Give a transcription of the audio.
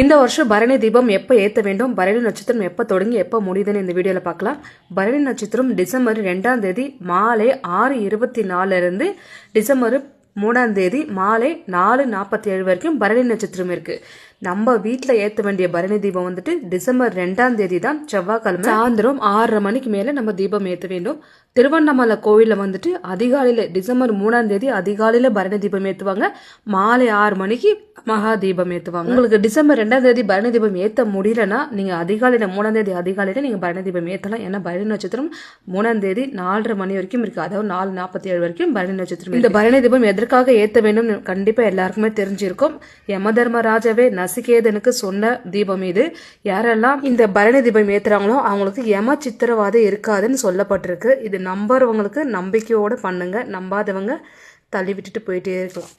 இந்த வருஷம் பரணி தீபம் எப்போ ஏற்ற வேண்டும்? பரணி நட்சத்திரம் எப்போ தொடங்கி எப்போ முடியுதுன்னு இந்த வீடியோவில் பார்க்கலாம் பரணி நட்சத்திரம் டிசம்பர் ரெண்டாம் தேதி மாலை ஆறு இருபத்தி நாலுலேருந்து டிசம்பர் மூணாம் தேதி மாலை நாலு நாற்பத்தி ஏழு வரைக்கும் பரணி நட்சத்திரம் இருக்கு. நம்ம வீட்டில் ஏற்ற வேண்டிய பரணி தீபம் வந்துட்டு டிசம்பர் ரெண்டாம் தேதி தான் செவ்வாய்க்கிழமை. சாயந்தரம் ஆறரை மணிக்கு மேலே நம்ம தீபம் ஏற்ற வேண்டும். திருவண்ணாமலை கோவிலில் வந்துட்டு அதிகாலையில் டிசம்பர் மூணாம் தேதி அதிகாலையில் பரணி தீபம் ஏற்றுவாங்க மாலை ஆறு மணிக்கு மகா தீபம் ஏற்றுவாங்க உங்களுக்கு டிசம்பர் ரெண்டாம் தேதி பரணி தீபம் ஏற்ற முடியலன்னா நீங்கள் அதிகாலையில் மூணாம் தேதி அதிகாலையில் நீங்கள் பரணி தீபம் ஏற்றலாம் ஏன்னா பரணி நட்சத்திரம் மூணாம் தேதி நாலரை மணி வரைக்கும் இருக்குது அதாவது நாலு நாற்பத்தி ஏழு வரைக்கும் பரணி நட்சத்திரம் இந்த பரணி தீபம் எதற்காக ஏற்ற வேண்டும் கண்டிப்பாக எல்லாருக்குமே தெரிஞ்சிருக்கும். யம தர்மராஜாவே நசிகேதனுக்கு சொன்ன தீபம் இது. யாரெல்லாம் இந்த பரணி தீபம் ஏற்றுறாங்களோ அவங்களுக்கு யம சித்திரவாதை இருக்காதுன்னு சொல்லப்பட்டிருக்கு. இது நம்புறவங்களுக்கு நம்பிக்கையோடு பண்ணுங்க. நம்பாதவங்க தள்ளி விட்டுட்டு போயிட்டே இருக்கலாம்.